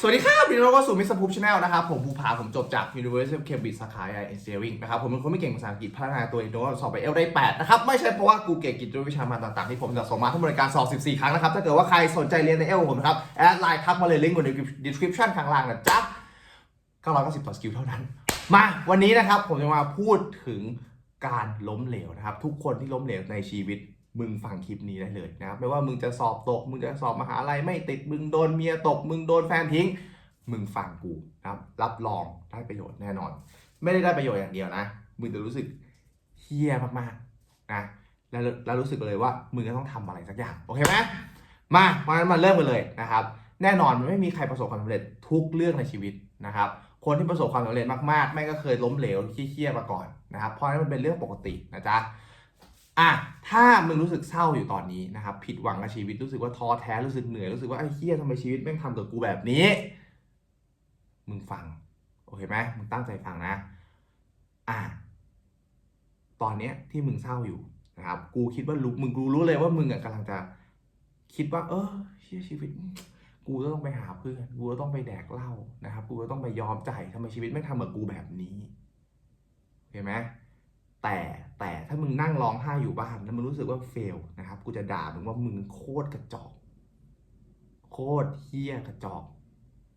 สวัสดีครับวินโรก็สู่มิสพูปชาแนลนะครับ ผมภูผาผมจบจาก University of Cambridge สาขา AI Engineering นะครับ ผมเป็นคนไม่เก่งภาษาอังกฤษพัฒนาตัวเองโดยสอบไปเอลได้ 8 นะครับ ไม่ใช่เพราะว่ากูเก่งกิจวิชามาต่างๆ ที่ผมจะส่งมาทั้งหมดในการสอบ 14 ครั้งนะครับ ถ้าเกิดว่าใครสนใจเรียนในเอลผมนะครับ แอดไลน์ทักมาเลยลิงก์บน description ข้างล่างนะจ๊ะ990ต่อสกิลเท่านั้น มาวันนี้นะครับผมจะมาพูดถึงการล้มเหลวนะครับทุกคนที่ล้มเหลวในชีวิต มึงฟังคลิปนี้ได้เลยนะครับไม่ว่ามึงจะสอบตก มึงจะสอบมหาลัยไม่ติดมึงโดนเมียตก มึงโดนแฟนทิ้ง มึงฟังกูนะครับรับรองได้ประโยชน์แน่นอน ไม่ได้ได้ประโยชน์อย่างเดียวนะ มึงจะรู้สึกเฮี้ยมากๆนะแล้วแล้วรู้สึกเลยว่ามึงจะต้องทำอะไรสักอย่างโอเคไหมมาเพราะนั้นมาเริ่มกันเลยนะครับ แน่นอนมันไม่มีใครประสบความสำเร็จทุกเรื่องในชีวิตนะครับคนที่ประสบความสำเร็จมากๆ ไม่ก็เคยล้มเหลวขี้เคียมาก่อนนะครับ เพราะฉะนั้นมันเป็นเรื่องปกตินะจ๊ะ อะถ้ามึงรู้สึกเศร้าอยู่ตอนนี้นะครับ ผิดหวังกับชีวิตรู้สึกว่าท้อแท้รู้สึกเหนื่อยรู้สึกว่าไอ้เฮียทำไมชีวิตแม่งทำกับกูแบบนี้ มึงฟัง โอเคไหมมึงตั้งใจฟังนะ อะตอนเนี้ยที่มึงเศร้าอยู่นะครับ กูคิดว่ารู้มึงกูรู้เลยว่ามึงอะกำลังจะคิดว่า เออเชี่ยชีวิต กูก็ต้องไปหาเพื่อนกูก็ต้องไปแดกเหล้านะครับ กูก็ต้องไปยอมใจทำไมชีวิตไม่งทำกับกูแบบนี้เห็นไหมแต่ แต่ถ้ามึงนั่งร้องไห้อยู่บ้านแล้วมึงรู้สึกว่าเฟลนะครับกูจะด่ามึงว่ามึงโคตรกระจอกโคตรเฮี้ยกระจอก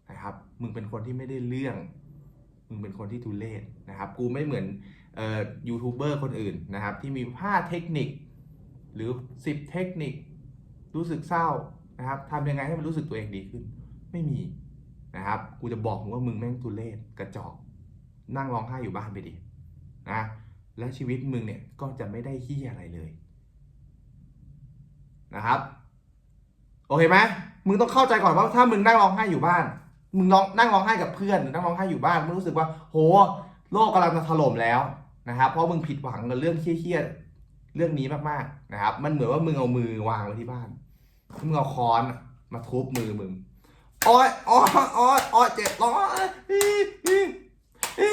นะครับ มึงเป็นคนที่ไม่ได้เรื่อง มึงเป็นคนที่ทุเลศนะครับ กูไม่เหมือนเอ่อยูทูบเบอร์คนอื่นนะครับ ที่มีห้าเทคนิค หรือสิบเทคนิค รู้สึกเศร้านะครับทำยังไงให้มันรู้สึกตัวเองดีขึ้น ไม่มีนะครับ กูจะบอกมึงว่ามึงแม่งทุเลศกระจอก นั่งร้องไห้อยู่บ้านไปดินะ และชีวิตมึงเนี่ยก็จะไม่ได้ขี้อะไรเลยนะครับ โอเคไหมมึงต้องเข้าใจก่อนว่าถ้ามึงนั่งร้องไห้อยู่บ้าน มึงร้องนั่งร้องไห้กับเพื่อนหรือนั่งร้องไห้อยู่บ้านมึงรู้สึกว่า โห โลกกำลังจะถล่มแล้วนะครับ เพราะมึงผิดหวังกับเรื่องเครียดเรื่องนี้มากๆนะครับ มันเหมือนว่ามึงเอามือวางไว้ที่บ้านมึงเอาค้อนมาทุบมือมึงอ้อยอ้อยอ้อยอ้อยเจ็บร้อยอีอีอี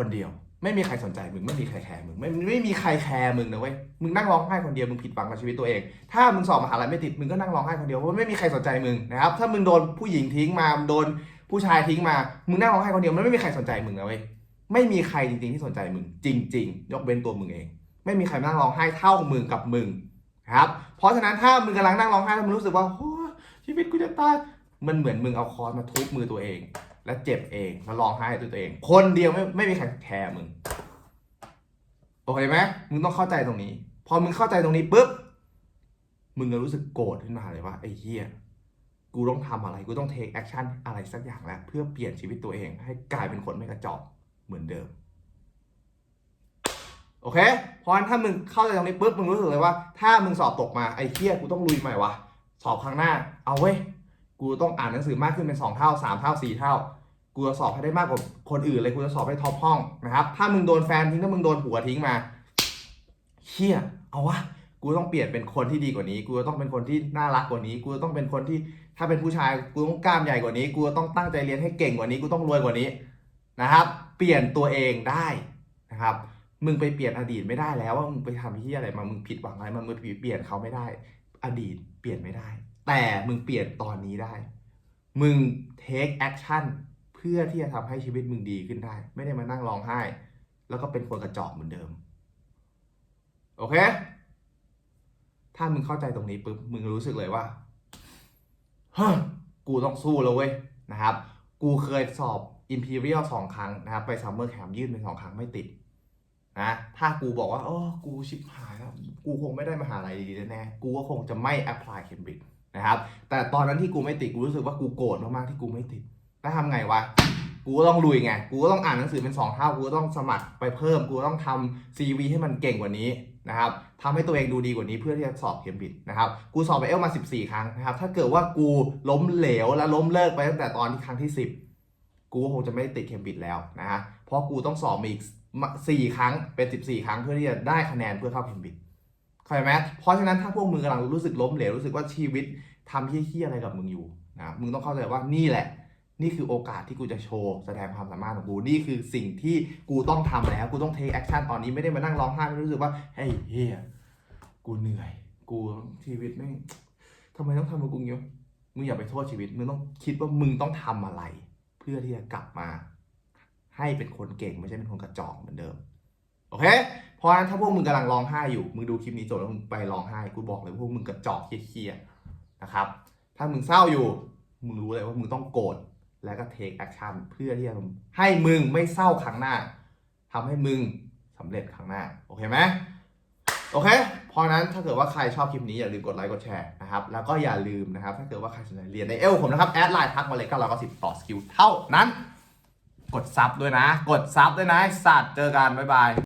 คนเดียว ไม่มีใครสนใจมึงไม่มีใครแคร์มึงไม่ไม่มีใครแคร์มึงนะเว้ยมึงนั่งร้องไห้คนเดียวมึงผิดหวังกับชีวิตตัวเอง ถ้ามึงสอบมหาลัยไม่ติดมึงก็นั่งร้องไห้คนเดียวเพราะไม่มีใครสนใจมึงนะครับถ้ามึงโดนผู้หญิงทิ้งมาโดนผู้ชายทิ้งมามึงนั่งร้องไห้คนเดียวมันไม่มีใครสนใจมึงนะเว้ยไม่มีใครจริงๆที่สนใจมึง จริง ๆ ยกเว้นตัวมึงเอง ไม่มีใครนั่งร้องไห้เท่ามึงกับมึงนะครับเพราะฉะนั้นถ้ามึงกำลังนั่งร้องไห้แล้วมึงรู้สึกว่าชีวิตกูจะตายมันเหมือนมึงเอาคอนมาทุบมือตัวเอง และเจ็บเองแล้วร้องไห้ด้วยตัวเอง คนเดียวไม่ไม่มีใครแคร์มึงโอเคไหมมึงต้องเข้าใจตรงนี้ พอมึงเข้าใจตรงนี้ปุ๊บมึงจะรู้สึกโกรธขึ้นมาเลยว่าไอ้เหี้ยกูต้องทำอะไรกูต้องเทคแอคชั่นอะไรสักอย่างแล้วเพื่อเปลี่ยนชีวิตตัวเอง ให้กลายเป็นคนไม่กระจอกเหมือนเดิมโอเค เพราะฉะนั้นถ้ามึงเข้าใจตรงนี้ปุ๊บมึงรู้สึกเลยว่า ถ้ามึงสอบตกมาไอ้เหี้ยกูต้องลุยใหม่วะสอบครั้งหน้า เอาเว้ย กูต้องอ่านหนังสือมากขึ้นเป็นสองเท่าสามเท่าสี่เท่า กูจะสอบให้ได้มากกว่าคนอื่นเลยกูจะสอบให้ท็อปห้องนะครับ ถ้ามึงโดนแฟนทิ้งถ้ามึงโดนผัวทิ้งมาเฮียเอาวะกูต้องเปลี่ยนเป็นคนที่ดีกว่านี้ กูจะต้องเป็นคนที่น่ารักกว่านี้ กูจะต้องเป็นคนที่ถ้าเป็นผู้ชายกูต้องกล้ามใหญ่กว่านี้ กูจะต้องตั้งใจเรียนให้เก่งกว่านี้ กูต้องรวยกว่านี้นะครับ เปลี่ยนตัวเองได้นะครับ มึงไปเปลี่ยนอดีตไม่ได้แล้วว่ามึงไปทำที่อะไรมา มึงผิดหวังอะไรมา มึงเปลี่ยนเขาไม่ได้ อดีตเปลี่ยนไม่ได้ แต่มึงเปลี่ยนตอนนี้ได้ มึง take action เพื่อที่จะทำให้ชีวิตมึงดีขึ้นได้ ไม่ได้มานั่งร้องไห้ แล้วก็เป็นคนกระจอกเหมือนเดิม โอเค ถ้ามึงเข้าใจตรงนี้ปุ๊บ มึงรู้สึกเลยว่าเฮ้กูต้องสู้แล้วเว้ยนะครับ กูเคยสอบ Imperial สองครั้งนะครับ ไป Summer Camp ยื่นไปสองครั้งไม่ติดนะถ้ากูบอกว่า โอ้ กูชิบหายแล้ว กูคงไม่ได้มหาลัยดีแน่ กูก็คงจะไม่ apply Cambridge นะครับ แต่ตอนนั้นที่กูไม่ติดกูรู้สึกว่ากูโกรธมากๆที่กูไม่ติดแล้วทำไงวะ กูก็ต้องลุยไง กูก็ต้องอ่านหนังสือเป็นสองเท่า กูก็ต้องสมัครไปเพิ่ม กูต้องทำ CV ให้มันเก่งกว่านี้นะครับทำให้ตัวเองดูดีกว่านี้เพื่อที่จะสอบเคมบิดนะครับ กูสอบไปเอลมา 14 ครั้งนะครับ ถ้าเกิดว่ากูล้มเหลวและล้มเลิกไปตั้งแต่ตอนที่ครั้งที่ 10 กูก็คงจะไม่ติดเคมบิดแล้วนะฮะ เพราะกูต้องสอบอีกสี่ครั้งเป็น 14 ครั้งเพื่อที่จะได้คะแนนเพื่อเข้าเคมบิด เข้าใจไหมเพราะฉะนั้นถ้าพวกมึงกำลังรู้สึกล้มเหลวรู้สึกว่าชีวิตทำเฮี้ยๆอะไรกับมึงอยู่นะมึงต้องเข้าใจว่านี่แหละ นี่คือโอกาสที่กูจะโชว์แสดงความสามารถของกูนี่คือสิ่งที่กูต้องทำแล้วกูต้องเทคแอคชั่นตอนนี้ไม่ได้มานั่งร้องไห้ไม่รู้สึกว่าเฮ้ยเฮียกูเหนื่อย กูชีวิตไม่ทำไมต้องทำกับกูเงี้ยมึมึงอย่าไปโทษชีวิตมึงต้องคิดว่ามึงต้องทำอะไร เพื่อที่จะกลับมา ให้เป็นคนเก่งไม่ใช่เป็นคนกระจอกเหมือนเดิม โอเค เพราะฉะนั้นถ้าพวกมึงกำลังร้องไห้อยู่ มึงดูคลิปนี้จบแล้วมึงไปร้องไห้ กูบอกเลยพวกมึงกระจอกเคี้ยๆนะครับ ถ้ามึงเศร้าอยู่ มึงรู้เลยว่ามึงต้องโกรธ แล้วก็เทคแอคชั่นเพื่อที่จะให้มึงไม่เศร้าครั้งหน้าทำให้มึงสำเร็จครั้งหน้า โอเคไหมโอเค เพราะนั้นถ้าเกิดว่าใครชอบคลิปนี้อย่าลืมกดไลค์กดแชร์นะครับ แล้วก็อย่าลืมนะครับ ถ้าเกิดว่าใครสนใจเรียนในเอลผมนะครับ แอดไลน์ทักมาเลย990ต่อสกิลเท่านั้น กดซับด้วยนะ กดซับด้วยนะสัตว์เจอกัน บ๊ายบาย